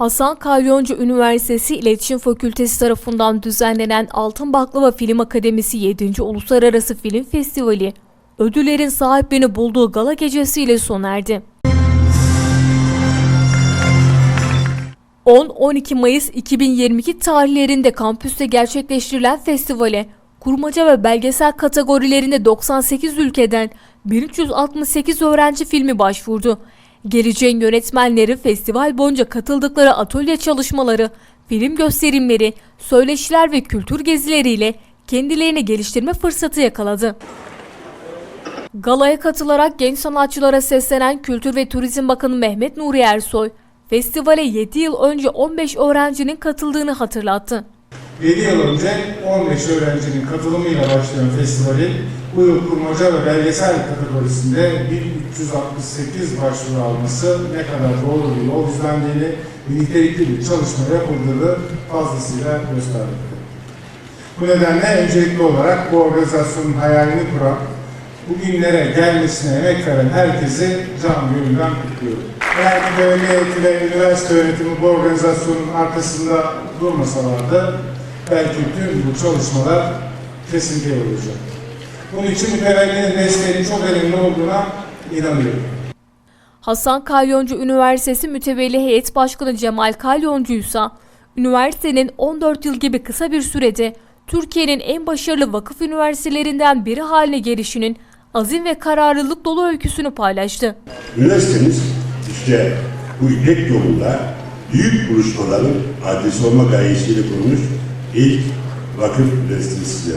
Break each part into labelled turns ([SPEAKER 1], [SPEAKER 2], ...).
[SPEAKER 1] Hasan Kalyoncu Üniversitesi İletişim Fakültesi tarafından düzenlenen Altın Baklava Film Akademisi 7. Uluslararası Film Festivali, ödüllerin sahiplerini bulduğu gala gecesiyle sona erdi. 10-12 Mayıs 2022 tarihlerinde kampüste gerçekleştirilen festivale, kurmaca ve belgesel kategorilerinde 98 ülkeden 1368 öğrenci filmi başvurdu. Geleceğin yönetmenleri festival boyunca katıldıkları atölye çalışmaları, film gösterimleri, söyleşiler ve kültür gezileriyle kendilerini geliştirme fırsatı yakaladı. Galaya katılarak genç sanatçılara seslenen Kültür ve Turizm Bakanı Mehmet Nuri Ersoy, festivale 7 yıl önce 15 öğrencinin katıldığını hatırlattı.
[SPEAKER 2] 7 yıl önce 15 öğrencinin katılımıyla başlayan festivalin bu yıl kurmaca ve belgesel kategorisinde 1368 başvuru alması ne kadar doğru bir yol izlendiğini ve nitelikli bir çalışma yapıldığını fazlasıyla gösterdi. Bu nedenle öncelikli olarak bu organizasyonun hayalini kuran, bugünlere gelmesine emek veren herkesi can gönülden kutluyorum. Eğer heyeti ve üniversite yönetimi bu organizasyonun arkasında durmasalardı belki tüm bu çalışmalar kesinlikle olacak. Bunun için mütevellinin desteğinin çok önemli olduğuna inanıyorum.
[SPEAKER 1] Hasan Kalyoncu Üniversitesi Mütevelli Heyet Başkanı Cemal Kalyoncu ise üniversitenin 14 yıl gibi kısa bir sürede Türkiye'nin en başarılı vakıf üniversitelerinden biri haline gelişinin azim ve kararlılık dolu öyküsünü paylaştı.
[SPEAKER 3] Üniversitemiz işte bu İpek yolunda büyük buluşmaların adresi olma gayesiyle kurulmuş ilk vakıf üniversitesidir.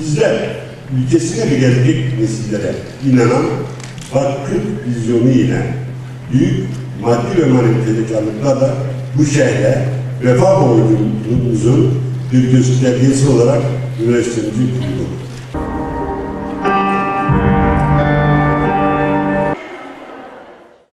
[SPEAKER 3] Bizler ülkesine ve gelecek nesillere inanan vakıf vizyonu ile büyük maddi ve manevi fedakarlıklarla bu şehre vefa borcumuzun bir göstergesi olarak üniversitemizi kurduk.